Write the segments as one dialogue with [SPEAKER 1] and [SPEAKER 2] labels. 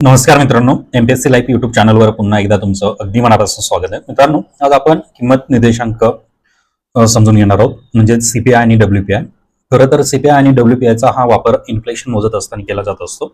[SPEAKER 1] नमस्कार मित्रांनो MPSC life YouTube चॅनलवर पुन्हा एकदा तुमचं अगदी मनापासून स्वागत आहे. मित्रांनो आज आपण किंमत निर्देशांक समजून घेणार आहोत म्हणजे सीपीआय आणि डब्ल्यूपीआय खरं तर सीपीआय आणि डब्ल्यूपीआयचा हा वापर इन्फ्लेशन मोजत असताना केला जात असतो.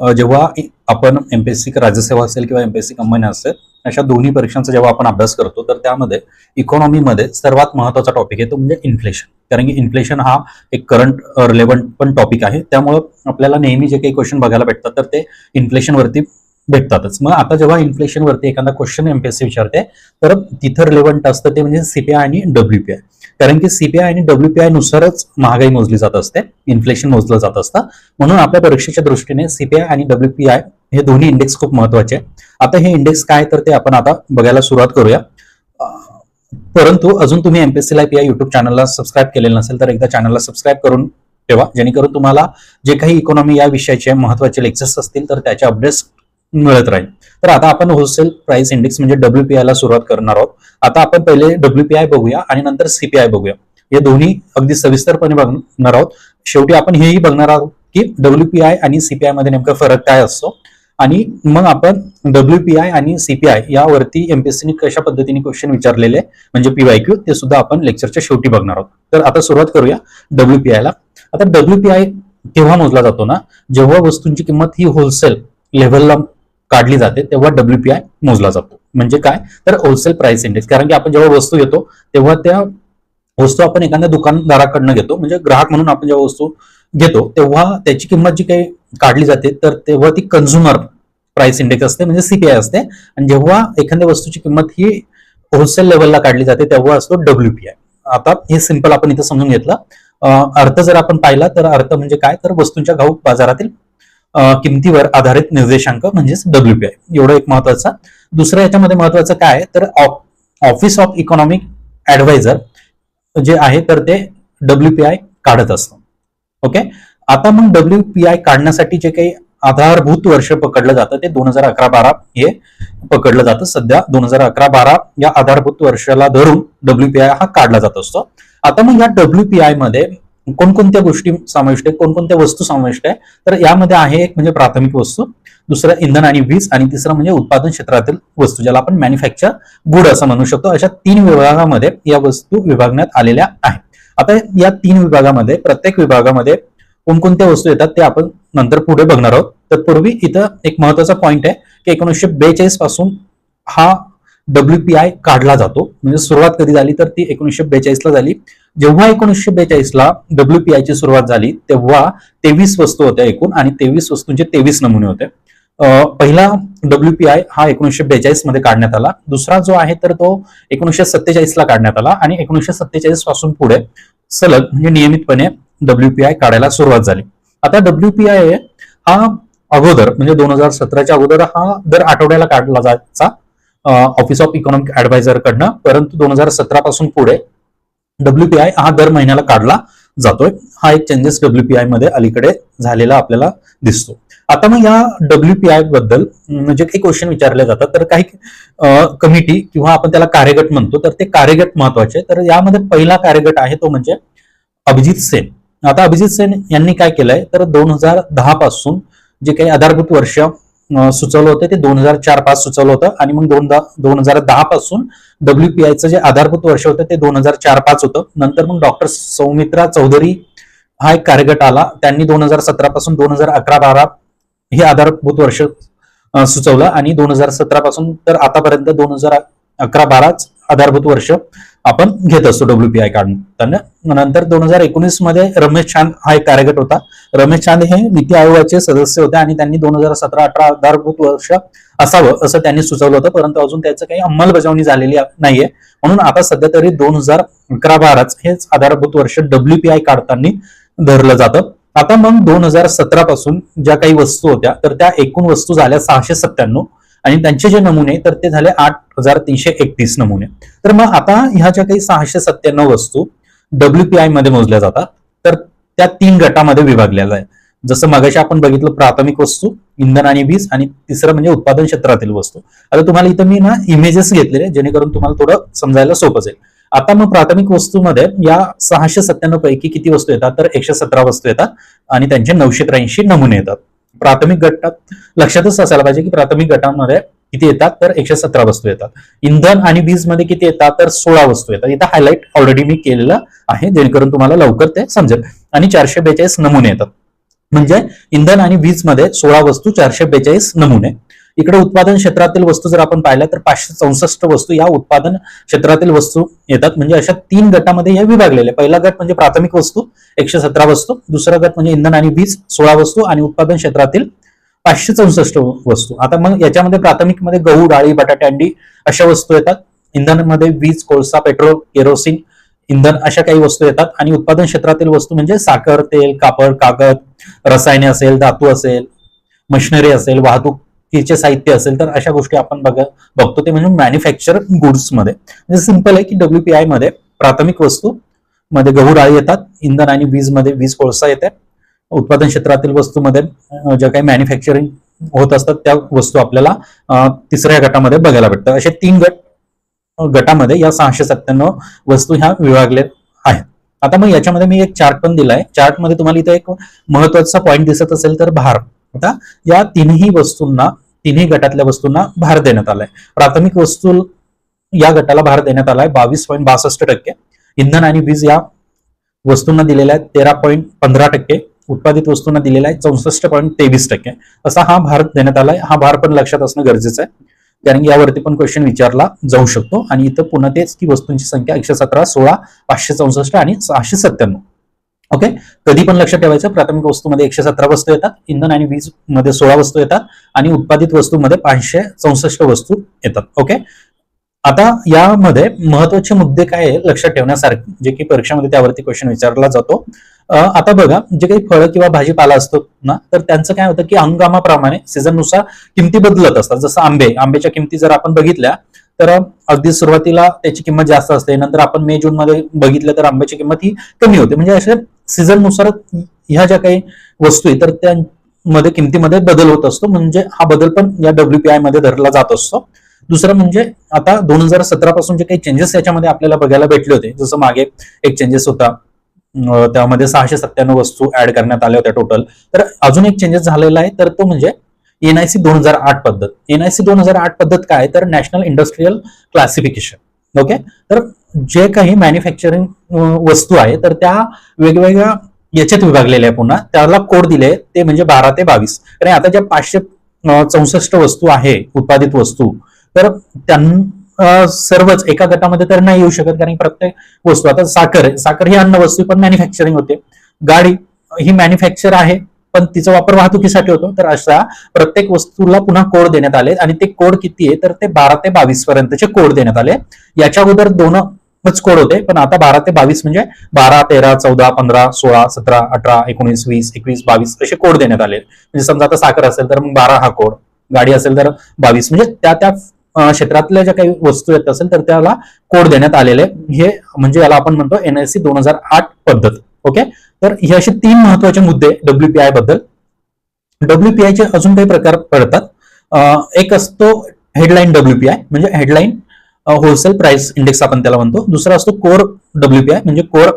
[SPEAKER 1] जेव्हा आपण एमपीएससी राज्यसेवा असेल किंवा एमपीएससी कंपनी असेल अशा दोन्ही परीक्षांचा जेव्हा आपण अभ्यास करतो तर त्यामध्ये इकॉनॉमीमध्ये सर्वात महत्त्वाचा टॉपिक आहे तो म्हणजे इन्फ्लेशन कारण की इन्फ्लेशन हा एक करंट रिलेव्हंट पण टॉपिक आहे. त्यामुळं आपल्याला नेहमी जे काही क्वेश्चन बघायला भेटतात तर ते इन्फ्लेशनवरती भेटतातच. मग आता जेव्हा इन्फ्लेशनवरती एखादा क्वेश्चन एमपीएससी विचारते तर तिथं रिलेव्हंट असतं ते म्हणजे सीपीआय आणि डब्ल्यूपीआय कारण की सीपीआय आणि डब्ल्यूपीआय नुसारच महागाई मोजली जात असते इन्फ्लेशन मोजलं जात असतं. म्हणून आपल्या परीक्षेच्या दृष्टीने सीपीआय आणि डब्ल्यूपीआय हे दोन्ही इंडेक्स खूप महत्त्वाचे. आता हे इंडेक्स काय तर ते आपण आता बघायला सुरुवात करूया. परंतु अजून तुम्ही एमपीएससी लाईफ या युट्यूब चॅनलला सबस्क्राईब केलेलं नसेल तर एकदा चॅनलला सबस्क्राईब करून ठेवा. जेणेकरून तुम्हाला जे काही इकॉनॉमी या विषयाचे महत्त्वाचे लेक्चर्स असतील तर त्याचे अपडेट्स मिळत राहील. तर आता आपण होलसेल प्राइस इंडेक्स म्हणजे डब्ल्यूपीआय ला सुरुवात करणार आहोत. आता आपण पहिले डब्ल्यूपीआय बघूया आणि नंतर सीपीआय बघूया. हे दोन्ही अगदी सविस्तरपणे बघणार आहोत. शेवटी आपण हेही बघणार आहोत की डब्ल्यूपीआय आणि सीपीआयमध्ये नेमका फरक काय असतो. आणि मग आपण डब्ल्यूपीआय आणि सीपीआय यावरती एमपीएससीने कशा पद्धतीने क्वेश्चन विचारलेले म्हणजे पीवायक्यू ते सुद्धा आपण लेक्चरच्या शेवटी बघणार आहोत. तर आता सुरुवात करूया डब्ल्यूपीआय ला. आता डब्ल्यूपीआय केव्हा मोजला जातो ना? जेव्हा वस्तूंची किंमत ही होलसेल लेव्हलला काढली जाते तेव्हा डब्ल्यू पी आय मोजला जातो. म्हणजे काय? तर होलसेल प्राइस इंडेक्स कारण की आपण जेव्हा वस्तू घेतो तेव्हा त्या वस्तू आपण एखाद्या दुकानदाराकडनं घेतो. म्हणजे ग्राहक म्हणून आपण जेव्हा वस्तू घेतो तेव्हा त्याची किंमत जी काही काढली जाते तर तेव्हा ती कन्झ्युमर प्राइस इंडेक्स असते म्हणजे सीपीआय असते. आणि जेव्हा एखाद्या वस्तूची किंमत ही होलसेल लेवलला काढली जाते तेव्हा असतो डब्ल्यूपीआय आता हे सिंपल आपण इथं समजून घेतलं. अर्थ जर आपण पाहिला तर अर्थ म्हणजे काय? तर वस्तूंच्या घाऊक बाजारातील किमतीवर आधारित निर्देशांक म्हणजेच डब्ल्यूपीआय एवढं एक महत्वाचं. दुसरं याच्यामध्ये महत्वाचं काय तर ऑफिस ऑफ इकॉनॉमिक ऍडवायझर जे आहे तर ते डब्ल्यूपीआय काढत असतं. ओके? आता मग डब्ल्यूपीआय काढण्यासाठी जे काही आधारभूत वर्ष पकडलं जातं ते दोन हजार अकरा बारा हे पकडलं जातं. सध्या दोन हजार अकरा बारा या आधारभूत वर्षाला धरून डब्ल्यूपीआय हा काढला जात असतो. आता मग या डब्ल्यूपीआयमध्ये कोणकोणत्या गोष्टी समाविष्ट आहेत कोणकोणत्या वस्तू समाविष्ट आहे तर यामध्ये आहे एक म्हणजे प्राथमिक वस्तू दुसरं इंधन आणि वीज आणि तिसरं म्हणजे उत्पादन क्षेत्रातील वस्तू ज्याला आपण मॅन्युफॅक्चर गुड असं म्हणू शकतो. अशा तीन विभागामध्ये या वस्तू विभागण्यात आलेल्या आहेत. आता या तीन विभागामध्ये प्रत्येक विभागामध्ये कोणकोणत्या वस्तू येतात ते आपण नंतर पुढे बघणार आहोत. तत्पूर्वी इथं एक महत्त्वाचा पॉईंट आहे की एकोणीसशे बेचाळीसपासून हा डब्ल्यू पी आय काढला जातो. म्हणजे सुरुवात कधी झाली तर ती एकोणीसशे बेचाळीसला झाली. जेव्हा एकोणीसशे बेचाळीसला डब्ल्यू पी ची सुरुवात झाली तेव्हा तेवीस वस्तू होत्या एकूण आणि तेवीस वस्तूंचे तेवीस नमुने होते. अं, पहिला डब्ल्यूपीआय हा एकोणीसशे बेचाळीसमध्ये काढण्यात आला. दुसरा जो आहे तर तो एकोणीसशे सत्तेचाळीसला काढण्यात आला आणि एकोणीसशे सत्तेचाळीसपासून पुढे सलग म्हणजे नियमितपणे डब्ल्यूपीआय काढायला सुरुवात झाली. आता डब्ल्यूपीआय हा अगोदर म्हणजे दोन हजार सतराच्या अगोदर हा दर आठवड्याला काढला जायचा. ऑफिस ऑफ इकॉनॉमिक ऍडव्हायझरकडनं परंतु दोन हजार सतरा पासून पुढे डब्ल्यूपीआय हा दर महिन्याला काढला जातोय. हा एक चेंजेस डब्ल्यूपीआयमध्ये अलीकडे झालेला आपल्याला दिसतो. आता मग या डब्ल्यूपीआयबद्दल जे म्हणजे काही क्वेश्चन विचारले जातात. तर काही कमिटी किंवा आपण त्याला कार्यगट म्हणतो तर ते कार्यगट महत्त्वाचे. तर यामध्ये पहिला कार्यगट आहे तो म्हणजे अभिजित सेन. आता अभिजित सेन यांनी काय केलंय? तर दोन हजार दहा पासून जे काही आधारभूत वर्ष सुचवलं होतं ते दोन हजार चार पाच सुचवलं होतं आणि मग दोन दोन हजार दहा पासून डब्ल्यूपीआयचं जे आधारभूत वर्ष होतं ते दोन हजार चार पाच होतं. नंतर मग डॉक्टर सौमित्रा चौधरी हा एक कार्यगट आला. त्यांनी दोन हजार सतरा पासून दोन हजार अकरा बारा हे आधारभूत वर्ष सुचवलं आणि दोन हजार सतरा पासून तर आतापर्यंत दोन हजार अकरा बाराच आधारभूत वर्ष आपण घेत असतो डब्ल्यूपीआय त्यांना नंतर दोन हजार एकोणीसमध्ये रमेश चांद हा एक कार्यगट होता. रमेश चांद हे नीती आयोगाचे सदस्य होते आणि त्यांनी दोन हजार सतरा अठरा आधारभूत वर्ष असावं असं त्यांनी सुचवलं होतं. परंतु अजून त्याचं काही अंमलबजावणी झालेली नाहीये. म्हणून आता सध्या तरी दोन हजार अकरा बाराच हेच आधारभूत वर्ष डब्ल्यूपीआय काढताना धरलं जातं. आता मग दोन हजार सतरा पासून ज्या काही वस्तू होत्या तर त्या एकूण वस्तू झाल्या सहाशे सत्त्याण्णव. आणि त्यांचे जे नमुने तर ते झाले आठ हजार तीनशे एकतीस नमुने. तर मग आता ह्या ज्या काही सहाशे सत्त्याण्णव वस्तू डब्ल्यूपीआयमध्ये मोजल्या जातात तर त्या तीन गटामध्ये विभागलेल्या आहे जसं मगाशी आपण बघितलं प्राथमिक वस्तू इंधन आणि वीज आणि तिसरं म्हणजे उत्पादन क्षेत्रातील वस्तू. आता तुम्हाला इथं मी ना इमेजेस घेतलेले जेणेकरून तुम्हाला थोडं समजायला सोपं जाईल. आता मग प्राथमिक वस्तूमध्ये या सहाशे सत्त्याण्णव पैकी किती वस्तू येतात तर एकशे सतरा वस्तू येतात आणि त्यांचे नऊशे त्र्याऐंशी नमुने येतात. प्राथमिक गटात लक्षातच असायला पाहिजे की प्राथमिक गटामध्ये किती येतात तर एकशे सतरा वस्तू येतात. इंधन आणि वीजमध्ये किती येतात तर सोळा वस्तू येतात. इथं हायलाईट ऑलरेडी मी केलेलं आहे जेणेकरून तुम्हाला लवकर ते समजेल. आणि चारशे बेचाळीस नमुने येतात. म्हणजे इंधन आणि वीजमध्ये सोळा वस्तू चारशे बेचाळीस नमुने. इकडे उत्पादन क्षेत्रातील वस्तू जर आपण पाहिल्या तर पाचशे चौसष्ट वस्तू या उत्पादन क्षेत्रातील वस्तू येतात. म्हणजे अशा तीन गटामध्ये हे विभागलेले पहिला गट म्हणजे प्राथमिक वस्तू एकशे सतरा वस्तू. दुसरा गट म्हणजे इंधन आणि वीज सोळा वस्तू आणि उत्पादन क्षेत्रातील पाचशे चौसष्ट वस्तू. आता मग याच्यामध्ये प्राथमिकमध्ये गहू डाळी बटाटे अंडी अशा वस्तू येतात. इंधनामध्ये वीज कोळसा पेट्रोल केरोसिन इंधन अशा काही वस्तू येतात. आणि उत्पादन क्षेत्रातील वस्तू म्हणजे साखर तेल कापड कागद रसायने असेल धातू असेल मशिनरी असेल वाहतूक तिचे साहित्य असेल तर अशा गोष्टी आपण बघ बघतो. ते म्हणजे मॅन्युफॅक्चर गुड्समध्ये म्हणजे सिंपल आहे की डब्ल्यूपीआयमध्ये प्राथमिक वस्तू मध्ये गहू डाळी येतात. इंधन आणि वीजमध्ये वीज कोळसा येते. उत्पादन क्षेत्रातील वस्तूमध्ये ज्या काही मॅन्युफॅक्चरिंग होत असतात त्या वस्तू आपल्याला तिसऱ्या गटामध्ये बघायला भेटतात. असे तीन गट गटामध्ये या सहाशे सत्त्याण्णव वस्तू ह्या विभागल्या आहेत. आता मग याच्यामध्ये मी एक चार्ट पण दिलाय. चार्टमध्ये तुम्हाला इथे एक महत्त्वाचा पॉईंट दिसत असेल तर भार. आता या तिन्ही वस्तूंना तिन्ही गटातल्या वस्तूंना भार देण्यात आलाय. प्राथमिक वस्तू या गटाला भार देण्यात आलाय बावीस पॉईंट बासष्ट टक्के. इंधन आणि वीज या वस्तूंना दिलेल्या आहेत तेरा पॉईंट पंधरा टक्के. उत्पादित वस्तूंना दिलेला आहे चौसष्ट पॉईंट तेवीस टक्के. असा हा भार देण्यात आलाय. हा भार पण लक्षात असणं गरजेचं आहे. कारण की यावरती पण क्वेश्चन विचारला जाऊ शकतो. आणि इथं पुन्हा तेच की वस्तूंची संख्या एकशे सतरा सोळा पाचशे चौसष्ट आणि सहाशे सत्त्याण्णव. ओके कधी पण लक्षात ठेवायचं प्राथमिक वस्तूमध्ये एकशे सतरा वस्तू येतात इंधन आणि वीजमध्ये सोळा वस्तू येतात आणि उत्पादित वस्तूमध्ये पाचशे चौसष्ट वस्तू येतात. ओके आता यामध्ये महत्त्वाचे मुद्दे काय आहे लक्षात ठेवण्यासारखे जे की परीक्षेमध्ये त्यावरती क्वेश्चन विचारला जातो. आता बघा जे काही फळं किंवा भाजीपाला असतो ना तर त्यांचं काय होतं की हंगामाप्रमाणे सीझननुसार किमती बदलत असतात. जसं आंबे आंब्याच्या किमती जर आपण बघितल्या तर अगदी सुरुवातीला त्याची किंमत जास्त असते नंतर आपण मे जून मध्ये बघितलं तर आंब्याची किंमत ही कमी होते. म्हणजे असे सीझननुसार ह्या ज्या काही वस्तू आहेत तर त्यामध्ये किमतीमध्ये बदल होत असतो. म्हणजे हा बदल पण या डब्ल्यूपीआयमध्ये धरला जात असतो. दुसरं म्हणजे आता दोन हजार सतरा पासून जे काही चेंजेस याच्यामध्ये आपल्याला बघायला भेटले होते जसं मागे एक चेंजेस होता. त्यामध्ये सहाशे सत्त्याण्णव वस्तू ऍड करण्यात आल्या होत्या टोटल तर अजून एक चेंजेस झालेला आहे तर तो म्हणजे एनआयसी दोन हजार आठ पद्धत. एनआयसी दोन हजार आठ पद्धत काय? तर नॅशनल इंडस्ट्रीयल क्लासिफिकेशन ओके तर जे काही मॅन्युफॅक्चरिंग वस्तू आहे तर त्या वेगवेगळ्या याच्यात विभागलेल्या आहे पुन्हा. त्याला कोड दिले ते म्हणजे बारा ते बावीस. आणि आता ज्या पाचशे चौसष्ट वस्तू आहे उत्पादित वस्तू तर त्यां सर्वच एका गटामध्ये तर नाही येऊ शकत कारण प्रत्येक वस्तू आता साखर आहे. साखर ही अन्न वस्तू पण मॅन्युफॅक्चरिंग होते. गाडी ही मॅन्युफॅक्चर आहे. पण तिचा वापर वाहतुकीसाठी होतो. तर अशा प्रत्येक वस्तूला पुन्हा कोड देण्यात आले आणि ते कोड किती आहे? तर ते बारा ते बावीस पर्यंतचे कोड देण्यात आले. याच्या अगोदर दोनच कोड होते पण आता बारा ते बावीस म्हणजे बारा तेरा चौदा पंधरा सोळा सतरा अठरा एकोणीस वीस एकवीस बावीस असे कोड देण्यात आले. म्हणजे समजा आता साखर असेल तर मग बारा हा कोड. गाडी असेल तर बावीस. म्हणजे त्या त्या क्षेत्रातल्या ज्या काही वस्तू येत असेल तर त्याला कोड देण्यात आलेले. हे म्हणजे याला आपण म्हणतो एनएससी दोन हजार आठ पद्धत. ओके? तर हे असे तीन महत्त्वाचे मुद्दे डब्ल्यूपीआयबद्दल. डब्ल्यूपीआयचे अजून काही प्रकार पडतात. एक असतो हेडलाईन डब्ल्यूपीआय म्हणजे हेडलाईन होलसेल प्राइस इंडेक्स आपण त्याला म्हणतो. दुसरा असतो कोर डब्ल्यूपीआय म्हणजे कोर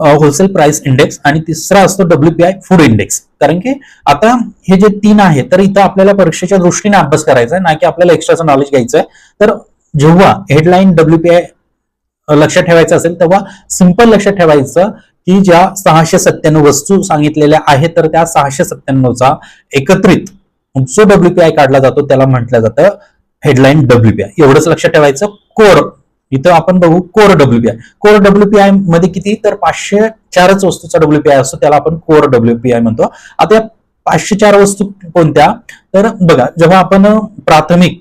[SPEAKER 1] होलसेल प्राइस इंडेक्स आणि तिसरा असतो डब्ल्यूपीआय फूड इंडेक्स कारण की आता हे जे तीन आहे तर इथं आपल्याला परीक्षेच्या दृष्टीने अभ्यास करायचा आहे ना की आपल्याला एक्स्ट्राचं नॉलेज घ्यायचं आहे तर जेव्हा हेडलाईन डब्ल्यूपीआय लक्षात ठेवायचं असेल तेव्हा सिंपल लक्षात ठेवायचं की ज्या सहाशे सत्त्याण्णव वस्तू सांगितलेल्या आहेत तर त्या सहाशे सत्त्याण्णवचा एकत्रित जो डब्ल्यूपीआय काढला जातो त्याला म्हटलं जातं हेडलाईन डब्ल्यूपीआय एवढंच लक्षात ठेवायचं. कोर इथं आपण बघू कोर डब्ल्यूपीआय कोर डब्ल्यूपीआयमध्ये किती? तर पाचशे चारच वस्तूचा डब्ल्यूपीआय असतो त्याला आपण कोर डब्ल्यूपीआय म्हणतो. आता या पाचशे चार वस्तू कोणत्या? तर बघा जेव्हा आपण प्राथमिक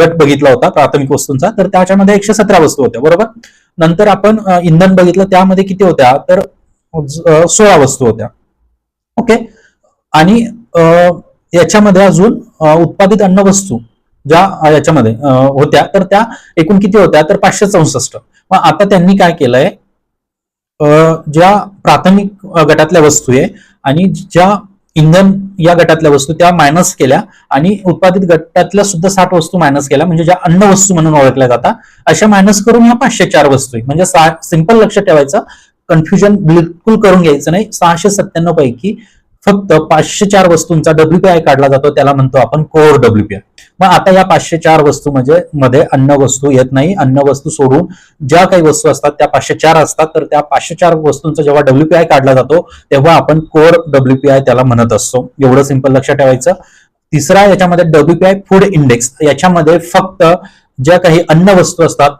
[SPEAKER 1] गट बघितला होता प्राथमिक वस्तूंचा तर त्याच्यामध्ये एकशे सतरा वस्तू होत्या बरोबर? नंतर आपण इंधन बघितलं त्यामध्ये किती होत्या? तर सोळा वस्तू होत्या. ओके? आणि याच्यामध्ये अजून उत्पादित अन्न वस्तू ज्या याच्यामध्ये होत्या तर त्या एकूण किती होत्या? तर पाचशे चौसष्ट. मग आता त्यांनी काय केलंय? अं, ज्या प्राथमिक गटातल्या वस्तू आहे आणि ज्या इंधन या गटातल्या वस्तू त्या मायनस केल्या आणि उत्पादित गटातल्या सुद्धा साठ वस्तू मायनस केल्या. म्हणजे ज्या अन्न वस्तू म्हणून ओळखल्या जातात अशा मायनस करून ह्या पाचशे चार वस्तू आहे म्हणजे सिंपल लक्षात ठेवायचं कन्फ्युजन बिलकुल करून घ्यायचं नाही. सहाशे सत्त्याण्णव पैकी फक्त पाचशे चार वस्तूंचा डब्ल्यूपीआय काढला जातो त्याला म्हणतो आपण कोर डब्ल्यूपीआय मग आता या पाचशे चार वस्तू म्हणजे मध्ये अन्न वस्तू येत नाही. अन्न वस्तू सोडून ज्या काही वस्तू असतात त्या पाचशे चार असतात. तर त्या पाचशे चार वस्तूंचा जेव्हा डब्ल्यूपीआय काढला जातो तेव्हा आपण कोर डब्ल्यूपीआय त्याला म्हणत असतो. एवढं सिंपल लक्षात ठेवायचं. तिसरा याच्यामध्ये डब्ल्यूपीआय फूड इंडेक्स याच्यामध्ये फक्त ज्या काही अन्न वस्तू असतात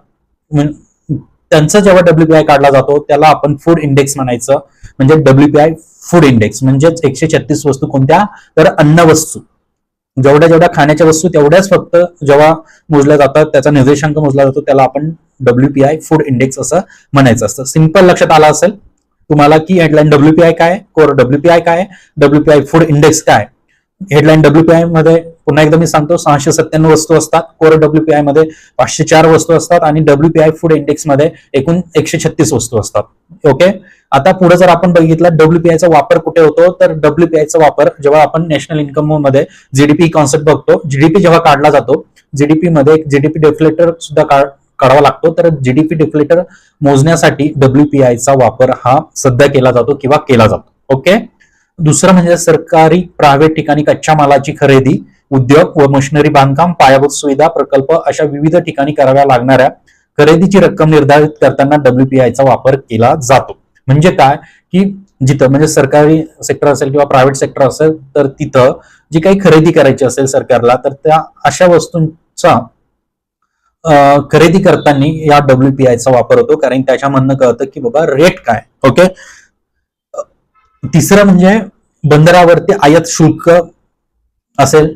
[SPEAKER 1] त्यांचा जेव्हा डब्ल्यूपीआय काढला जातो त्याला आपण फूड इंडेक्स म्हणायचं. म्हणजे डब्ल्यूपीआय फूड इंडेक्स म्हणजेच एकशे छत्तीस वस्तू कोणत्या? तर अन्न वस्तू. जेवढ्या जेवढ्या खाण्याच्या वस्तू तेवढ्याच फक्त जेव्हा मोजल्या जातात त्याचा निर्देशांक मोजला जातो त्याला आपण डब्ल्यूपीआय फूड इंडेक्स असं म्हणायचं असतं. सिंपल लक्षात आलं असेल तुम्हाला की हेडलाईन डब्ल्यूपीआय काय? कोर डब्ल्यूपीआय काय? डब्ल्यूपीआय फूड इंडेक्स काय? हेडलाईन डब्ल्यूपीआयमध्ये पुन्हा एकदा मी सांगतो सहाशे सत्त्याण्णव वस्तू असतात. कोर डब्ल्यूपीआयमध्ये पाचशे चार वस्तू असतात आणि डब्ल्यूपीआय फूड इंडेक्समध्ये एकूण एकशे छत्तीस वस्तू असतात. ओके आता पुढे जर आपण बघितलं डब्ल्यूपीआयचा वापर कुठे होतो? तर डब्ल्यूपीआयचा वापर जेव्हा आपण नॅशनल इन्कममध्ये जीडीपी कॉन्सेप्ट बघतो जीडीपी जेव्हा काढला जातो जीडीपी मध्ये एक जीडीपी डेफ्लेटर सुद्धा काढावा लागतो. तर जीडीपी डिफ्लेटर मोजण्यासाठी डब्ल्यूपीआयचा वापर हा सध्या केला जातो किंवा केला जातो. ओके दुसरं म्हणजे सरकारी प्रायव्हेट ठिकाणी कच्च्या मालाची खरेदी उद्योग व मशिनरी बांधकाम पायाभूत सुविधा प्रकल्प अशा विविध ठिकाणी कराव्या लागणाऱ्या खरेदीची रक्कम निर्धारित करताना डब्ल्यूपीआयचा वापर केला जातो. म्हणजे काय? की जिथं म्हणजे सरकारी सेक्टर असेल किंवा प्रायव्हेट सेक्टर असेल तर तिथं जी काही खरेदी करायची असेल सरकारला तर त्या अशा वस्तूंचा अं, खरेदी करताना या डब्ल्यूपीआयचा वापर होतो. कारण त्याच्यामधनं कळतं की बाबा रेट काय? ओके तिसरं म्हणजे बंदरावरती आयात शुल्क असेल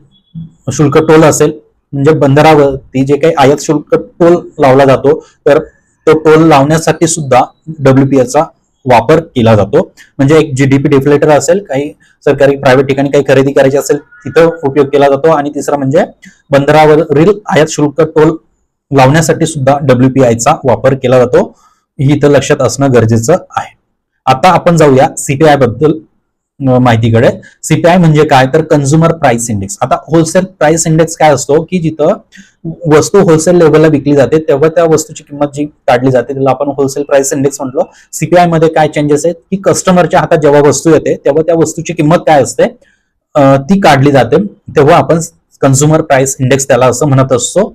[SPEAKER 1] शुल्क टोल असेल म्हणजे बंदरावरती जे काही आयात शुल्क टोल लावला जातो तर तो टोल लावण्यासाठी सुद्धा डब्ल्यूपीएचा चा वापर केला जातो. म्हणजे एक जीडीपी डिफ्लेटर असेल काही सरकारी प्रायव्हेट ठिकाणी काही खरेदी करायची असेल तिथं उपयोग केला जातो. आणि तिसरा म्हणजे बंदरावरील आयात शुल्क टोल लावण्यासाठी सुद्धा डब्ल्यूपीआयचा चा वापर केला जातो. ही इथं लक्षात असणं गरजेचं आहे. आता आपण जाऊया सीपीआयबद्दल माहितीकडे. सीपीआय म्हणजे काय? तर कन्झ्युमर प्राइस इंडेक्स आता होलसेल प्राइस इंडेक्स काय असतो? की जिथं वस्तू होलसेल लेवलला विकली जाते तेव्हा त्या वस्तूची किंमत जी काढली जाते त्याला आपण होलसेल प्राइस इंडेक्स म्हटलो सीपीआयमध्ये काय चेंजेस आहेत? की कस्टमरच्या हातात जेव्हा वस्तू येते तेव्हा त्या वस्तूची किंमत काय असते? ती काढली जाते. तेव्हा आपण कन्झ्युमर प्राइस इंडेक्स त्याला असं म्हणत असतो.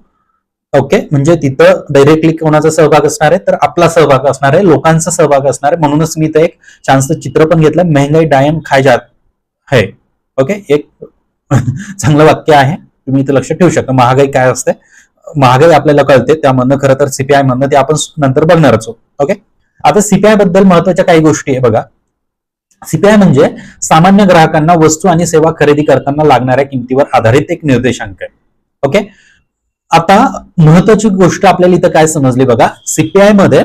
[SPEAKER 1] ओके म्हणजे तिथं डायरेक्टली कोणाचा सहभाग असणार आहे तर आपला सहभाग असणार आहे लोकांचा सहभाग असणार आहे. म्हणूनच मी इथं एक छानसं चित्र पण घेतलं महंगाई डायम खाय जात है. ओके एक चांगलं वाक्य आहे तुम्ही इथं लक्ष ठेवू शकता. महागाई काय असते? महागाई आपल्याला कळते त्यामधनं खरं तर सीपीआय म्हणणं ते आपण नंतर बघणारच आहोत. ओके आता सीपीआयबद्दल महत्त्वाच्या काही गोष्टी आहे बघा. सीपीआय म्हणजे सामान्य ग्राहकांना वस्तू आणि सेवा खरेदी करताना लागणाऱ्या किमतीवर आधारित एक निर्देशांक आहे. ओके आता महत्वाची गोष्ट आपल्याला इथं काय समजली बघा सीपीआयमध्ये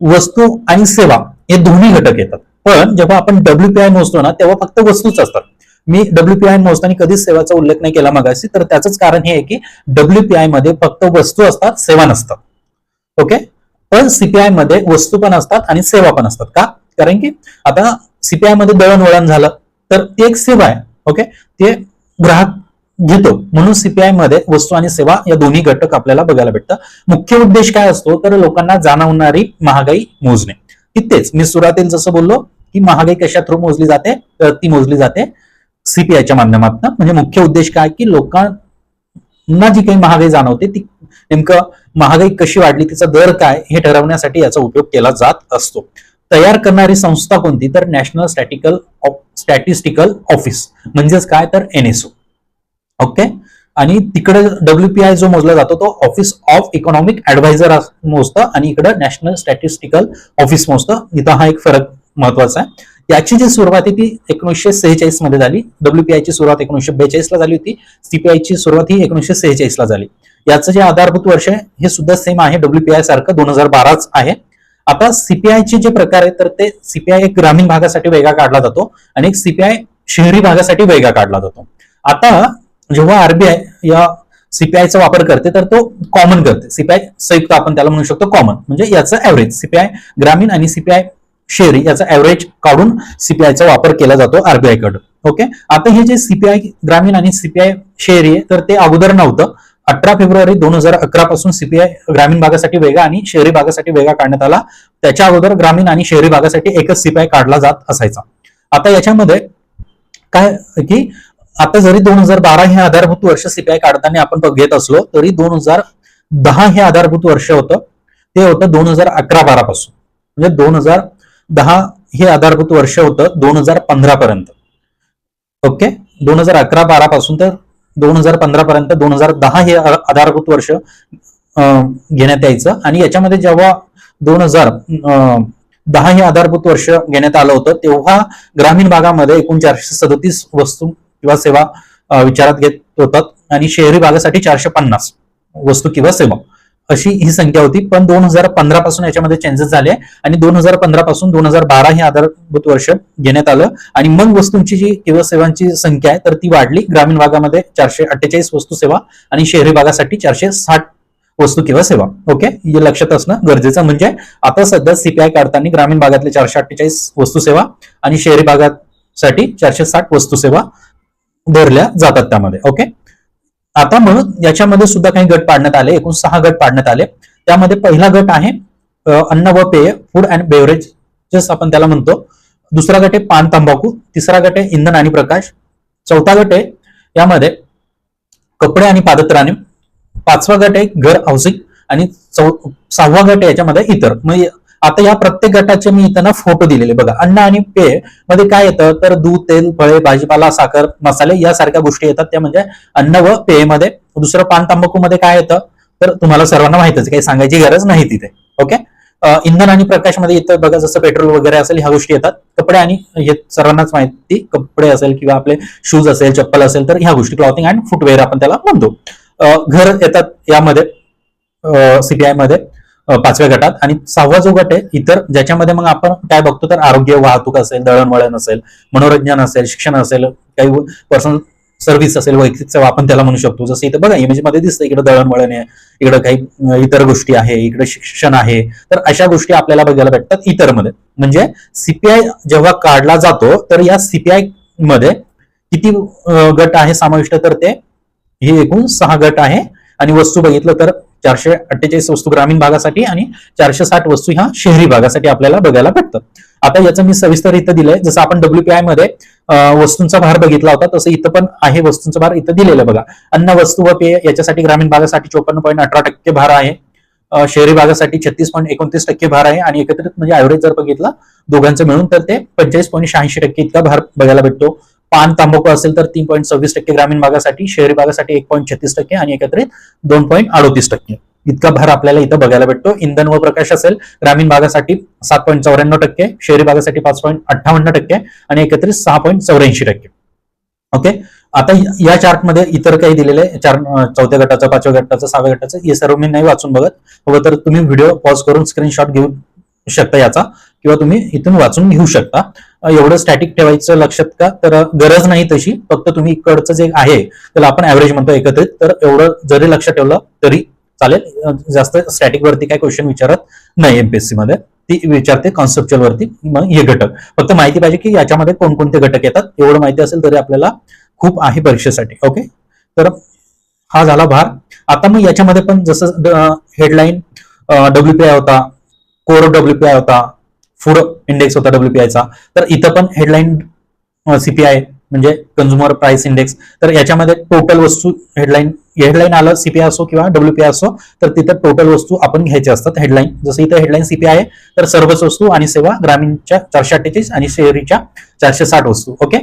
[SPEAKER 1] वस्तू आणि सेवा हे दोन्ही घटक येतात. पण जेव्हा आपण डब्ल्यूपीआय मोजतो ना तेव्हा फक्त वस्तूच असतात. मी डब्ल्यूपीआय मोजताना कधीच सेवाचा उल्लेख नाही केला मागायची तर त्याच कारण हे आहे की डब्ल्यूपीआयमध्ये फक्त वस्तू असतात सेवा नसतात. ओके पण सीपीआयमध्ये वस्तू पण असतात आणि सेवा पण असतात. का? कारण की आता सीपीआयमध्ये दळणवळण झालं तर ती एक सेवा आहे. ओके ते ग्राहक घेतो. म्हणून सीपीआयमध्ये वस्तू आणि सेवा या दोन्ही घटक आपल्याला बघायला भेटतं मुख्य उद्देश काय असतो? तर लोकांना जाणवणारी महागाई मोजणे. तिथेच मी सुरुवातील जसं बोललो की महागाई कशा थ्रू मोजली जाते? तर ती मोजली जाते सीपीआयच्या माध्यमातून. म्हणजे मुख्य उद्देश काय? की लोकांना जी काही महागाई जाणवते ती नेमकं महागाई कशी वाढली तिचा दर काय हे ठरवण्यासाठी याचा उपयोग केला जात असतो. तयार करणारी संस्था कोणती? तर नॅशनल स्टॅटिकल स्टॅटिस्टिकल ऑफिस म्हणजेच काय? तर एनएसओ ओके? आणि तिकडे डब्ल्यूपीआय जो मोजला जातो तो ऑफिस ऑफ इकॉनॉमिक ऍडवायझर मोजतं आणि इकडे नॅशनल स्टॅटिस्टिकल ऑफिस मोजतं. इथं हा एक फरक महत्त्वाचा आहे. याची जी सुरुवात आहे ती एकोणीसशे सेहेचाळीसमध्ये झाली. डब्ल्यूपीआय ची सुरुवात एकोणीसशे बेचाळीस ला झाली होती. सीपीआय ची सुरुवात ही एकोणीसशे सेहेचाळीस ला झाली. याचं जे आधारभूत वर्ष आहे हे सुद्धा सेम आहे. डब्ल्यूपीआय सारखं दोन हजार बाराच आहे. आता सीपीआय चे जे प्रकार आहेत तर ते सीपीआय एक ग्रामीण भागासाठी वेगळा काढला जातो आणि एक सीपीआय शहरी भागासाठी वेगळा काढला जातो. आता जेव्हा आरबीआय या सीपीआयचा वापर करते तर तो कॉमन करते. सीपीआय संयुक्त आपण त्याला म्हणू शकतो कॉमन म्हणजे याचं ऍव्हरेज सीपीआय ग्रामीण आणि सीपीआय शहरी याचा ऍव्हरेज काढून सीपीआयचा वापर केला जातो आरबीआयकडून ओके आता हे जे सीपीआय ग्रामीण आणि सीपीआय शहरी आहे तर ते अगोदर नव्हतं. अठरा फेब्रुवारी दोन हजार अकरा पासून सीपीआय ग्रामीण भागासाठी वेगळा आणि शहरी भागासाठी वेगळा काढण्यात आला. त्याच्या अगोदर ग्रामीण आणि शहरी भागासाठी एकच सीपीआय काढला जात असायचा. आता याच्यामध्ये काय की आता जरी दोन हजार बारा हे आधारभूत वर्ष सीपीआय काढताना आपण बघ- घेत असलो तरी दोन हजार दहा हे आधारभूत वर्ष होतं. ते होतं दोन हजार अकरा बारा पासून. म्हणजे दोन हजार दहा हे आधारभूत वर्ष होतं दोन हजार पंधरा पर्यंत. ओके? दोन हजार अकरा बारा पासून तर दोन हजार पंधरा पर्यंत दोन हजार दहा हे आधारभूत वर्ष अं, घेण्यात यायचं. आणि याच्यामध्ये जेव्हा दोन हजार दहा हे आधारभूत वर्ष घेण्यात आलं होतं तेव्हा ग्रामीण भागामध्ये एकूण चारशे सदतीस वस्तू किंवा सेवा विचारात घेत होतात. आणि शहरी भागासाठी चारशे पन्नास वस्तू किंवा सेवा. अशी ही संख्या होती. पण दोन हजार पंधरा पासून याच्यामध्ये चेंजेस झाले. आणि दोन हजार पंधरा पासून दोन हजार बारा हे आधारभूत वर्ष घेण्यात आलं. आणि मग वस्तूंची जी किंवा सेवांची संख्या आहे तर ती वाढली. ग्रामीण भागामध्ये चारशे अठ्ठेचाळीस वस्तू सेवा आणि शहरी भागासाठी चारशे साठ वस्तू किंवा सेवा. ओके? हे लक्षात असणं गरजेचं म्हणजे आता सध्या सीपीआय काढताना ग्रामीण भागातले चारशे अठ्ठेचाळीस वस्तू सेवा आणि शहरी भागासाठी चारशे साठ वस्तू सेवा भरल्या जातात त्यामध्ये ओके आता मग याच्यामध्ये सुद्धा काही गट पाडण्यात आले एकूण सहा गट पाडण्यात आले. त्यामध्ये पहिला गट आहे अन्न व पेय फूड अँड बेवरेजेस आपण त्याला म्हणतो. दुसरा गट आहे पान तंबाखू. तिसरा गट आहे इंधन आणि प्रकाश. चौथा गट आहे यामध्ये कपडे आणि पादत्राणे. पाचवा गट आहे घर हाऊसिंग आणि चौ सहावा गट आहे याच्यामध्ये इतर. मग आता या प्रत्येक गटाचे मी इथं ना फोटो दिलेले. बघा अन्न आणि पेयमध्ये काय येतं? तर दूध तेल फळे भाजीपाला साखर मसाले यासारख्या गोष्टी येतात. त्या म्हणजे अन्न व पेयमध्ये दुसरं पान तंबाखू मध्ये काय येतं? तर तुम्हाला सर्वांना माहितच काही सांगायची गरज नाही तिथे. ओके? इंधन आणि प्रकाशमध्ये येतं बघा जसं पेट्रोल वगैरे असेल ह्या गोष्टी येतात. कपडे आणि हे सर्वांनाच माहिती कपडे असेल किंवा आपले शूज असेल चप्पल असेल तर ह्या गोष्टी क्लॉथिंग अँड फुटवेअर आपण त्याला म्हणतो. घर येतात यामध्ये सीपीआयमध्ये. पाचव्या गटात. आणि सहावा जो गट आहे इतर ज्याच्यामध्ये मग आपण काय बघतो तर आरोग्य वाहतूक असेल दळणवळण असेल मनोरंजन असेल शिक्षण असेल काही पर्सनल सर्व्हिस असेल वैयक्तिक सेवा आपण त्याला म्हणू शकतो. जसं इथं बघा इमेजमध्ये दिसतं इकडे दळणवळण आहे इकडे काही इतर गोष्टी आहे इकडे शिक्षण आहे. तर अशा गोष्टी आपल्याला बघायला भेटतात इतरमध्ये म्हणजे सीपीआय जेव्हा काढला जातो तर या सीपीआयमध्ये किती गट आहे समाविष्ट? तर ते हे एकूण सहा गट आहे. आणि वस्तू बघितलं तर चारशे अठ्ठेचाळीस वस्तू ग्रामीण भागासाठी आणि चारशे साठ वस्तू ह्या शहरी भागासाठी आपल्याला बघायला भेटतात आता याचं मी सविस्तर इथं दिलंय. जसं आपण डब्ल्यूपीआयमध्ये वस्तूंचा भार बघितला होता तसं इथं पण आहे वस्तूंचा भार इथं दिलेलं बघा. अन्न वस्तू व पेय याच्यासाठी ग्रामीण भागासाठी चोपन्न पॉईंट अठरा टक्के भार आहे. शहरी भागासाठी छत्तीस पॉईंट एकोणतीस टक्के भार आहे आणि एकत्रित म्हणजे ऍव्हरेज जर बघितला दोघांचं मिळून तर ते पंचेचाळीस पॉईंट शहाऐंशी टक्के इतका भार बघायला भेटतो. पान तांबाखू असेल तर तीन पॉईंट सव्वीस टक्के ग्रामीण भागासाठी शहरी भागासाठी एक पॉईंट छत्तीस टक्के आणि एकत्रित दोन पॉईंट अडोतीस टक्के. इतका भार आपल्याला इथं बघायला भेटतो. इंधन व प्रकाश असेल ग्रामीण भागासाठी सात पॉईंट चौऱ्याण्णव टक्के शहरी भागासाठी पाच पॉईंट अठ्ठावन्न टक्के आणि एकत्रित सहा पॉईंट चौऱ्याऐंशी टक्के. ओके आता या चार्टमध्ये इतर काही दिलेले चार चौथ्या गटाचं पाचव्या गटाचं सहाव्या गटाचं हे सर्व मी नाही वाचून बघत. हवं तर तुम्ही व्हिडिओ पॉज करून स्क्रीनशॉट घेऊ शकता याचा. किंवा तुम्ही इथून वाचून घेऊ शकता. एवढं स्टॅटिक ठेवायचं लक्षात का? तर गरज नाही तशी. फक्त तुम्ही इकडचं जे आहे त्याला आपण ऍव्हरेज म्हणतो एकत्रित. तर एवढं जरी लक्षात ठेवलं तरी चालेल. जास्त स्टॅटिक वरती काय क्वेश्चन विचारत नाही एमपीएससी मध्ये. ती विचारते कॉन्सेप्च्युअल वरती. मग हे घटक. फक्त माहिती पाहिजे की याच्यामध्ये कोणकोणते घटक येतात. एवढं माहिती असेल तरी आपल्याला खूप आहे परीक्षेसाठी. ओके तर हा झाला भार. आता मग याच्यामध्ये पण जसं हेडलाईन डब्ल्यूपीआय होता कोर डब्ल्यूपीआय होता फूड इंडेक्स होता डब्ल्यूपीआयचा तर इथं पण हेडलाईन सीपीआय म्हणजे कन्झ्युमर प्राइस इंडेक्स तर याच्यामध्ये टोटल वस्तू हेडलाईन हेडलाईन आलं सीपीआय असो किंवा डब्ल्यूपीआय असो तर तिथं टोटल वस्तू आपण घ्यायच्या असतात हेडलाईन जसं इथं हेडलाईन सीपीआय आहे तर सर्वच वस्तू आणि सेवा ग्रामीणच्या चारशे अठ्ठेचाळीस आणि शहरीच्या चारशे साठ वस्तू. ओके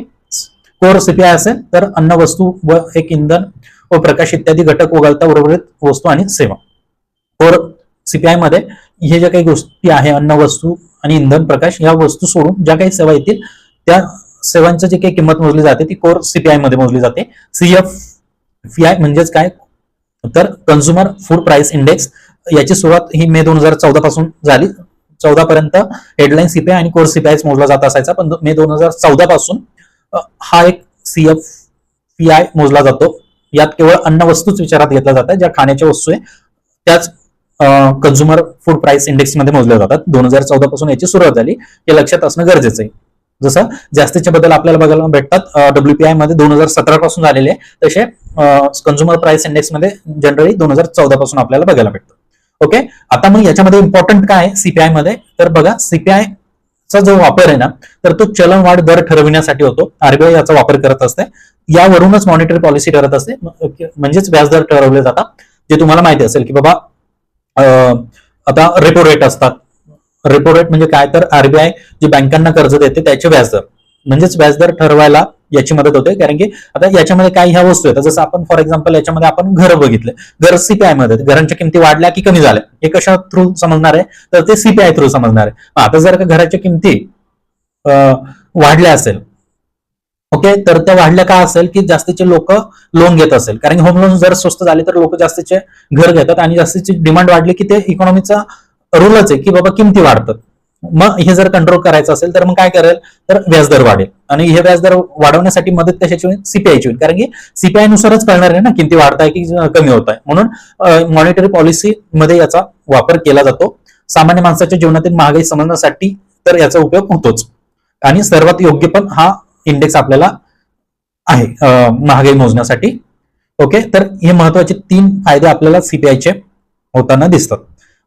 [SPEAKER 1] कोर सीपीआय असेल तर अन्न वस्तू व एक इंधन व प्रकाश इत्यादी घटक वगळता उर्वरित वस्तू आणि सेवा. कोर सीपीआयमध्ये हे ज्या काही गोष्टी आहे अन्न वस्तू आणि इंधन प्रकाश या वस्तू सोडून ज्या काही सेवा येतील त्या सेवांची जी काही किंमत मोजली जाते ती कोर सीपीआयमध्ये मोजली जाते. सीएफ आय म्हणजेच काय? तर कन्झ्युमर फूड प्राइस इंडेक्स याची सुरुवात ही मे दोन हजार चौदा पासून झाली. चौदा पर्यंत हेडलाईन सीपीआय आणि कोर सीपीआय मोजला जात असायचा पण मे दोन हजार चौदा पासून हा एक सीएफ आय मोजला जातो. यात केवळ अन्न वस्तूच विचारात घेतल्या जातात ज्या खाण्याच्या वस्तू आहे त्याच कन्झ्युमर फूड प्राइस इंडेक्समध्ये मोजल्या जातात. दोन हजार चौदा पासून याची सुरुवात झाली. हे लक्षात असणं गरजेचं आहे. जसं जास्तीचे बदल आपल्याला बघायला भेटतात. डब्ल्यूपीआयमध्ये दोन हजार सतरा पासून झालेले तसे कन्झ्युमर प्राइस इंडेक्समध्ये जनरली दोन हजार चौदा पासून आपल्याला बघायला भेटतं. ओके आता मग याच्यामध्ये इम्पॉर्टंट काय सीपीआयमध्ये? तर बघा सीपीआय चा जो वापर आहे ना तर तो चलनवाढ दर ठरविण्यासाठी होतो. आरबीआय याचा वापर करत असते. यावरूनच मॉनिटरी पॉलिसी ठरत असते. म्हणजेच व्याजदर ठरवले जातात. जे तुम्हाला माहिती असेल की बाबा आता रेपो रेट असतात. रेपो रेट म्हणजे काय? तर आरबीआय जे बँकांना कर्ज देते त्याचे व्याजदर. म्हणजेच व्याजदर ठरवायला याची मदत होते. कारण की आता याच्यामध्ये काही ह्या वस्तू आहेत. जसं आपण फॉर एक्झाम्पल याच्यामध्ये आपण घर बघितले. घर सीपीआयमध्ये घरांच्या किमती वाढल्या की कमी झाल्या. हे कशा थ्रू समजणार आहे? तर ते सीपीआय थ्रू समजणार आहे. आता जर का घराच्या किमती वाढल्या असेल ओके? तर त्या वाढल्या का असेल की जास्तीचे लोक लोन घेत असेल? कारण होम लोन जर स्वस्त झाले तर लोक जास्तीचे घर घेतात आणि जास्तीची डिमांड वाढली की ते इकॉनॉमीचा रूलच आहे की बाबा किमती वाढतात. मग हे जर कंट्रोल करायचं असेल तर मग काय करेल? तर व्याजदर वाढेल. आणि हे व्याजदर वाढवण्यासाठी मदत कशाची होईल? सीपीआयची होईल. कारण की सीपीआय नुसारच कळणार आहे ना किमती वाढताय की कमी होत आहे म्हणून मॉनिटरी पॉलिसी मध्ये याचा वापर केला जातो. सामान्य माणसाच्या जीवनातील महागाई समजण्यासाठी तर याचा उपयोग होतोच. आणि सर्वात योग्य पण हा इंडेक्स आपल्याला आहे महागाई मोजण्यासाठी. ओके तर हे महत्त्वाचे तीन फायदे आपल्याला सीपीआयचे होताना दिसतात.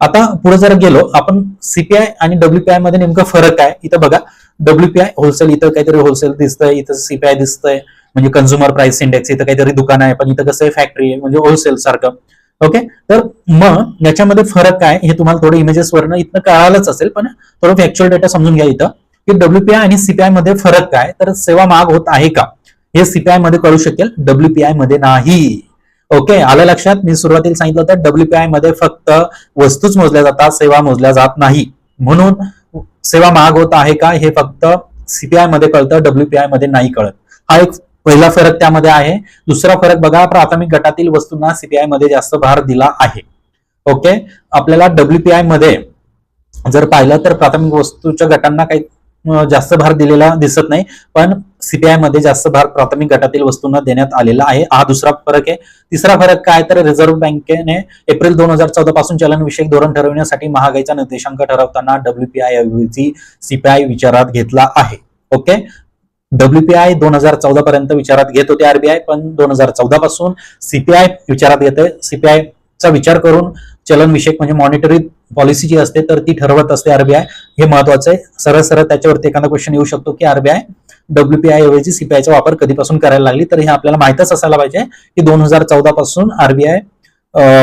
[SPEAKER 1] आता पुढे जर गेलो आपण सीपीआय आणि डब्ल्यूपीआयमध्ये नेमका फरक काय? इथं बघा डब्ल्यूपीआय होलसेल इथं काहीतरी होलसेल दिसतंय इथं सीपीआय दिसतंय. म्हणजे कन्झ्युमर प्राइस इंडेक्स इथं काहीतरी दुकान आहे पण इथं कसं आहे फॅक्टरी आहे म्हणजे होलसेल सारखं. ओके तर मग याच्यामध्ये फरक काय? हे तुम्हाला थोडं इमेजेस वरनं इथनं कळालंच असेल पण थोडं फॅक्च्युअल डेटा समजून घ्या इथं. की डब्ल्यूपीआय आणि सीपीआयमध्ये फरक काय? तर सेवा महाग होत आहे का? हे सीपीआयमध्ये कळू शकेल. डब्ल्यूपीआयमध्ये नाही. ओके आलं लक्षात? मी सुरुवातीला सांगितलं होतं डब्ल्यूपीआयमध्ये फक्त वस्तूच मोजल्या जातात सेवा मोजल्या जात नाही. म्हणून सेवा महाग होत आहे का? हे फक्त सीपीआयमध्ये कळतं डब्ल्यूपीआयमध्ये नाही कळत. हा एक पहिला फरक त्यामध्ये आहे. दुसरा फरक बघा प्राथमिक गटातील वस्तूंना सीपीआयमध्ये जास्त भार दिला आहे. ओके आपल्याला डब्ल्यूपीआयमध्ये जर पाहिलं तर प्राथमिक वस्तूच्या गटांना काही जास्त भार दिलेला दिसत नाही पण सीपीआयमध्ये जास्त भार प्राथमिक गटातील वस्तूंना देण्यात आलेला आहे. हा दुसरा फरक आहे. तिसरा फरक काय? तर रिझर्व्ह बँकेने एप्रिल दोन हजार चौदा पासून चलनविषयक धोरण ठरवण्यासाठी महागाईचा निर्देशांक ठरवताना डब्ल्यूपीआय ऐवजी सीपीआय विचारात घेतला आहे. ओके? डब्ल्यूपीआय दोन हजार चौदा पर्यंत विचारात घेत होते आरबीआय पण दोन हजार चौदा पासून सीपीआय विचारात घेते सीपीआय चा विचार करून चलनविषयक म्हणजे मॉनिटरी पॉलिसी जी असते तर ती ठरवत असते आरबीआय हे महत्वाचं आहे. सरळ सरळ त्याच्यावरती एखादा क्वेश्चन येऊ शकतो की आरबीआय डब्ल्यूपीआय ऐवजी सीपीआयचा वापर कधीपासून करायला लागली? तर हे आपल्याला माहितच असायला पाहिजे की दोन हजार चौदा पासून आरबीआय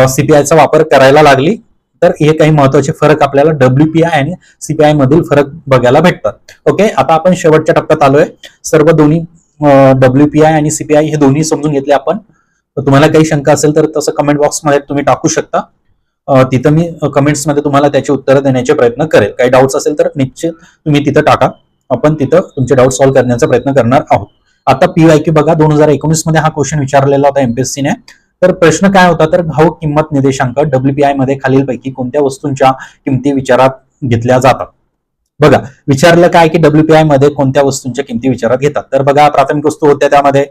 [SPEAKER 1] सीपीआयचा वापर करायला लागली. तर हे काही महत्त्वाचे फरक आपल्याला डब्ल्यूपीआय आणि सीपीआय मधील फरक बघायला भेटतात. ओके आता आपण शेवटच्या टप्प्यात आलोय. सर्व दोन्ही डब्ल्यूपीआय आणि सीपीआय हे दोन्ही समजून घेतले आपण. तर तुम्हाला काही शंका असेल तर तसं कमेंट बॉक्समध्ये तुम्ही टाकू शकता. तिथं मी कमेंट्समध्ये तुम्हाला त्याची उत्तरं देण्याचे प्रयत्न करेल. काही डाऊट्स असेल तर निश्चित तुम्ही तिथं टाका. आपण तिथं तुमचे डाऊट सॉल्व्ह करण्याचा प्रयत्न करणार आहोत. आता पीवायक्यू बघा दोन हजार एकोणीसमध्ये हा क्वेश्चन विचारलेला होता एमपीएससीने तर प्रश्न काय होता? तर घाऊक किंमत निर्देशांक डब्ल्यूपीआयमध्ये खालीलपैकी कोणत्या वस्तूंच्या किमती विचारात घेतल्या जातात? बघा विचारलं काय की डब्ल्यूपीआयमध्ये कोणत्या वस्तूंच्या किमती विचारात घेतात? तर बघा प्राथमिक वस्तू होत्या त्यामध्ये.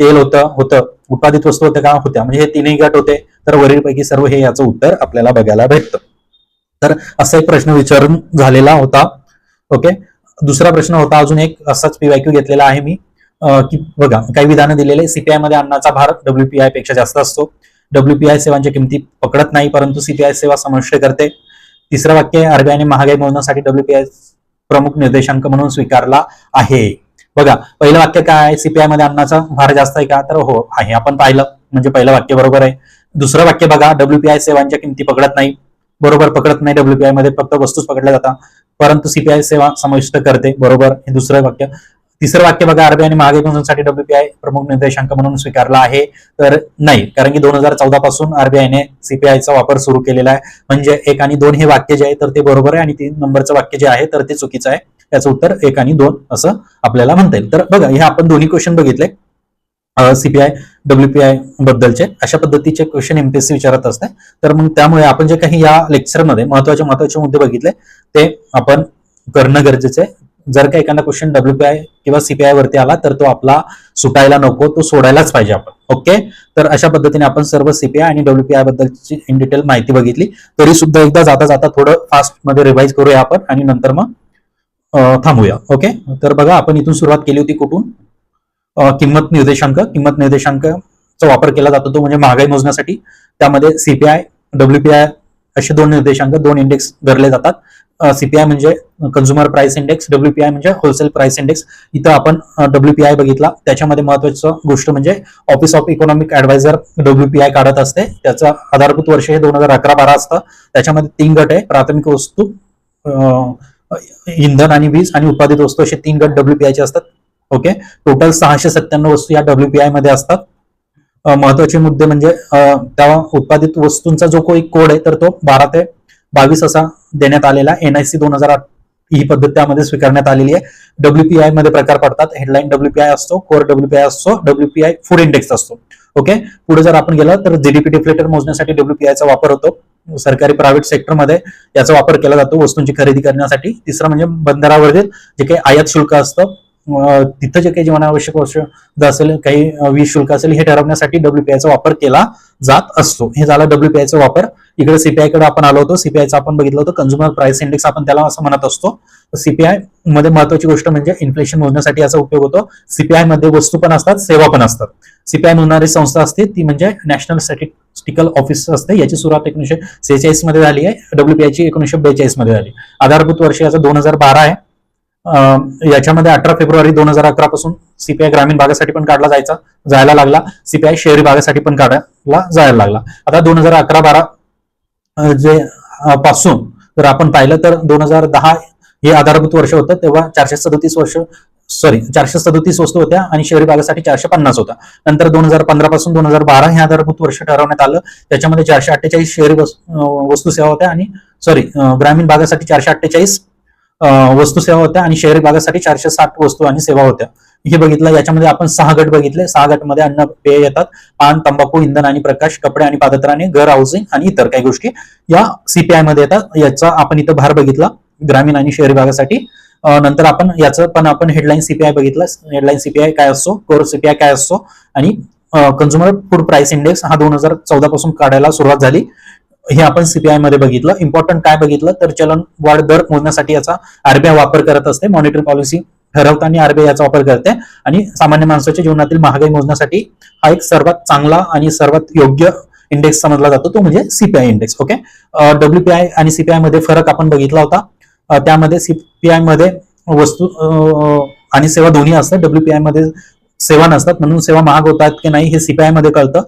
[SPEAKER 1] तेल होतं होतं. उत्पादित वस्तू होत्या का? होत्या. म्हणजे हे तीनही गट होते. तर वरीलपैकी सर्व हे याचं उत्तर आपल्याला बघायला भेटतं. तर असा एक प्रश्न विचारून झालेला होता. ओके? दुसरा प्रश्न होता. अजून एक असाच पीवायक्यू घेतलेला आहे मी. की बघा काही विधानं दिलेले. सीपीआयमध्ये अन्नाचा भार डब्ल्यूपीआयपेक्षा जास्त असतो. डब्ल्यूपीआय सेवांच्या किमती पकडत नाही परंतु सीपीआय सेवा समाविष्ट करते. तिसरं वाक्य आरबीआयने महागाई मोजण्यासाठी डब्ल्यूपीआय प्रमुख निर्देशांक म्हणून स्वीकारला आहे. बघा पहिलं वाक्य काय? आहे सीपीआयमध्ये अन्नाचा भार जास्त आहे का? तर हो आहे. आपण पाहिलं म्हणजे पहिलं वाक्य बरोबर आहे. दुसरं वाक्य बघा डब्ल्यूपीआय सेवांच्या किमती पकडत नाही. बरोबर पकडत नाही डब्ल्यूपीआयमध्ये फक्त वस्तूच पकडल्या जातात. परंतु सीपीआय सेवा समाविष्ट करते. बरोबर हे दुसरं वाक्य. तिसरं वाक्य बघा आरबीआय आणि महागाई साठी डब्ल्यूपीआय प्रमुख निर्देशांक म्हणून स्वीकारला आहे. तर नाही कारण की दोन हजार चौदा पासून आरबीआयने सीपीआयचा वापर सुरू केलेला आहे. म्हणजे एक आणि दोन हे वाक्य जे आहे तर ते बरोबर आहे आणि तीन नंबरचं वाक्य जे आहे तर ते चुकीचं आहे. त्याचं उत्तर एक आणि दोन असं आपल्याला म्हणता येईल. तर बघा हे आपण दोन्ही क्वेश्चन बघितले. सीपीआय डब्ल्यूपीआय बद्दलचे. अशा पद्धतीचे क्वेश्चन एमपीएससी विचारत असते. तर मग त्यामुळे आपण जे काही या लेक्चरमध्ये महत्त्वाचे महत्त्वाचे मुद्दे बघितले ते आपण करणं गरजेचं आहे. जर का एखादा क्वेश्चन डब्ल्यूपीआय किंवा सीपीआय वरती आला तर तो आपला सुटायला नको तो सोडायलाच पाहिजे आपण. ओके? तर अशा पद्धतीने आपण सर्व सीपीआय आणि डब्ल्यूपीआय बद्दलची इन डिटेल माहिती बघितली. तरी सुद्धा एकदा जाता जाता थोडं फास्टमध्ये रिवाईज करूया आपण आणि नंतर मग थांबूया ओके? तर बघा आपण इथून सुरुवात केली होती कुठून? किंमत निर्देशांक. किंमत निर्देशांकचा वापर केला जातो तो म्हणजे महागाई मोजण्यासाठी. त्यामध्ये सीपीआय डब्ल्यूपीआय असे दोन निर्देशांक दोन इंडेक्स धरले जातात. सीपीआय म्हणजे कन्झ्युमर प्राइस इंडेक्स डब्ल्यूपीआय म्हणजे होलसेल प्राइस इंडेक्स इथं आपण डब्ल्यूपीआय बघितला. त्याच्यामध्ये महत्वाचं गोष्ट म्हणजे office of economic adviser WPI काढत असते. त्याचं आधारभूत वर्ष हे दोन हजार अकरा बारा असतं. त्याच्यामध्ये तीन गट आहे. प्राथमिक वस्तू इंधन आणि वीज आणि उत्पादित वस्तू असे तीन गट डब्ल्यूपीआयचे असतात. ओके टोटल सहाशे सत्त्याण्णव वस्तू या डब्ल्यूपीआयमध्ये असतात. महत्त्वाचे मुद्दे म्हणजे त्या उत्पादित वस्तूंचा जो काही कोड आहे तर तो बारा ते बावीस असा देण्यात आलेला एनआयसी दोन हजार ही पद्धत त्यामध्ये स्वीकारण्यात आलेली आहे. डब्ल्यूपीआयमध्ये प्रकार पडतात. हेडलाईन डब्ल्यूपीआय असतो कोर डब्ल्यूपीआय असतो डब्ल्यूपीआय फूड इंडेक्स असतो. ओके पुढे जर आपण गेलो तर जीडीपी डिफ्लेटर मोजण्यासाठी डब्ल्यूपीआयचा वापर होतो. सरकारी प्रायव्हेट सेक्टरमध्ये याचा वापर केला जातो वस्तूंची खरेदी करण्यासाठी. तिसरं म्हणजे बंदरावरील जे काही आयात शुल्क असतं तिथं जे काही जीवनावश्यक वस्तू असेल काही वीज शुल्क असेल हे ठरवण्यासाठी डब्ल्यूपीआयचा वापर केला जात असतो. हे झाला डब्ल्यूपीआयचा वापर. इकडे सीपीआयकडे आपण आलो होतो. सीपीआयचा आपण बघितलं होतं. कन्झ्युमर प्राइस इंडेक्स आपण त्याला असं म्हणत असतो. सीपीआयमध्ये महत्वाची गोष्ट म्हणजे इन्फ्लेशन मोजण्यासाठी याचा उपयोग होतो. सीपीआयमध्ये वस्तू पण असतात सेवा पण असतात. सीपीआय मोजणारी संस्था असते ती म्हणजे नॅशनल स्टॅटिस्टिकल ऑफिस असते. याची सुरुवात एकोणीशे सेहेचाळीसमध्ये झाली आहे. डब्ल्यूपीआयची एकोणीशे बेचाळीसमध्ये झाली. आधारभूत वर्ष याचा दोन हजार बारा आहे. याच्यामध्ये अठरा फेब्रुवारी दोन हजार अकरा पासून सीपीआय ग्रामीण भागासाठी पण काढला जायचा जायला लागला. सीपीआय शहरी भागासाठी पण काढायला जायला लागला. आता दोन हजार अकरा बारा जे पासून जर आपण पाहिलं तर दोन हजार दहा हे आधारभूत वर्ष होतं तेव्हा चारशे सदतीस वर्ष सॉरी चारशे सदतीस वस्तू होत्या आणि शहरी भागासाठी चारशे पन्नास होता. नंतर दोन हजार पंधरा पासून दोन हजार बारा हे आधारभूत वर्ष ठरवण्यात आलं. त्याच्यामध्ये चारशे अठ्ठेचाळीस शहरी वस्तू सेवा होत्या आणि सॉरी ग्रामीण भागासाठी चारशे अठ्ठेचाळीस वस्तू सेवा होत्या आणि शहरी भागासाठी चारशे साठ वस्तू आणि सेवा होत्या. हे बघितलं याच्यामध्ये आपण सहा गट बघितले. सहा गटमध्ये अन्न पेय येतात. पान तंबाखू इंधन आणि प्रकाश कपडे आणि पादत्राणे घर हाऊसिंग आणि इतर काही गोष्टी. या सीपीआयमध्ये येतात. याचा आपण इथं भार बघितला ग्रामीण आणि शहरी भागासाठी. नंतर आपण याचं पण आपण हेडलाईन सीपीआय बघितलं. हेडलाईन सीपीआय काय असतो? कोर सीपीआय काय असतो? आणि कन्झ्युमर फूड प्राइस इंडेक्स हा दोन हजार चौदा पासून काढायला सुरुवात झाली. हे आपण सीपीआयमध्ये बघितलं. इम्पॉर्टंट काय बघितलं? तर चलन वाढ दर मोजण्यासाठी याचा आरबीआय वापर करत असते. मॉनिटरी पॉलिसी ठरवताना आरबीआय याचा वापर करते. आणि सामान्य माणसाच्या जीवनातील महागाई मोजण्यासाठी हा एक सर्वात चांगला आणि सर्वात योग्य इंडेक्स समजला जातो. तो म्हणजे सीपीआय इंडेक्स ओके डब्ल्यूपीआय आणि सीपीआयमध्ये फरक आपण बघितला होता. त्यामध्ये सीपीआयमध्ये वस्तू आणि सेवा दोन्ही असतात. डब्ल्यूपीआयमध्ये सेवा नसतात. म्हणून सेवा महाग होतात की नाही हे सीपीआयमध्ये कळतं.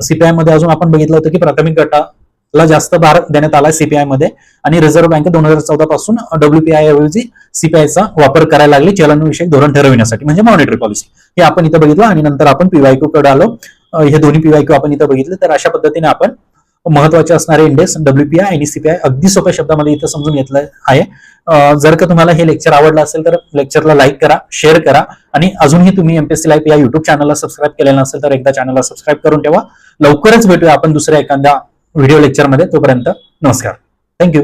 [SPEAKER 1] सीपीआयमध्ये अजून आपण बघितलं होतं की प्राथमिक गटाला जास्त भार देण्यात आला सीपीआयमध्ये. आणि रिझर्व्ह बँक दोन हजार चौदा पासून डब्ल्यूपीआय ऐवजी सीपीआयचा वापर करायला लागली चलनविषयक धोरण ठरविण्यासाठी. म्हणजे मॉनिटरी पॉलिसी हे आपण इथं बघितलं आणि नंतर आपण पीवायक्यू कडे आलो. हे दोन्ही पीवायक्यू आपण इथं बघितले. तर अशा पद्धतीने आपण महत्त्वाचे असणारे इंडेक्स डब्ल्यूपीआय आणि सीपीआय अगदी सोप्या शब्दामध्ये इथं समजून घेतलं आहे. जर का तुम्हाला हे लेक्चर आवडलं असेल तर लेक्चरला लाईक करा शेअर करा आणि अजूनही तुम्ही एमपीएससी लाईफ या युट्यूब चॅनलला सबस्क्राईब केलेलं नसेल तर एकदा चॅनलला सबस्क्राईब करून ठेवा. लवकरच भेटूया आपण दुसऱ्या एखाद्या व्हिडिओ लेक्चरमध्ये तोपर्यंत नमस्कार. थँक्यू